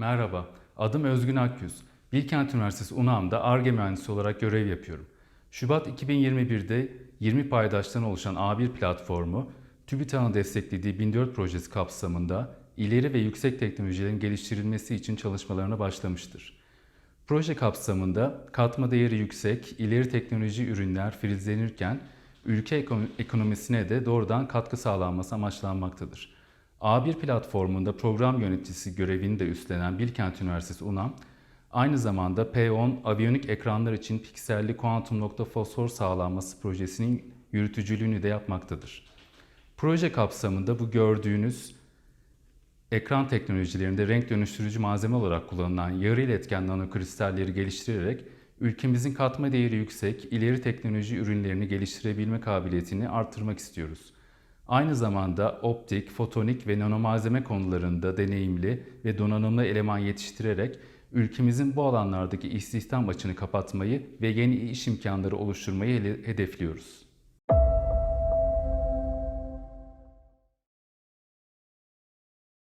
Merhaba, adım Özgün Akyüz. Bilkent Üniversitesi UNAM'da ARGE mühendisi olarak görev yapıyorum. Şubat 2021'de 20 paydaştan oluşan A1 platformu, TÜBİTAK'ın desteklediği 1004 projesi kapsamında ileri ve yüksek teknolojilerin geliştirilmesi için çalışmalarına başlamıştır. Proje kapsamında katma değeri yüksek, ileri teknoloji ürünler filizlenirken ülke ekono- ekonomisine de doğrudan katkı sağlanması amaçlanmaktadır. A1 platformunda program yöneticisi görevini de üstlenen Bilkent Üniversitesi UNAM, aynı zamanda P10 aviyonik ekranlar için pikselli kuantum nokta fosfor sağlanması projesinin yürütücülüğünü de yapmaktadır. Proje kapsamında bu gördüğünüz ekran teknolojilerinde renk dönüştürücü malzeme olarak kullanılan yarı iletken nanokristalleri geliştirerek ülkemizin katma değeri yüksek, ileri teknoloji ürünlerini geliştirebilme kabiliyetini artırmak istiyoruz. Aynı zamanda optik, fotonik ve nanomalzeme konularında deneyimli ve donanımlı eleman yetiştirerek ülkemizin bu alanlardaki istihdam açığını kapatmayı ve yeni iş imkanları oluşturmayı hedefliyoruz.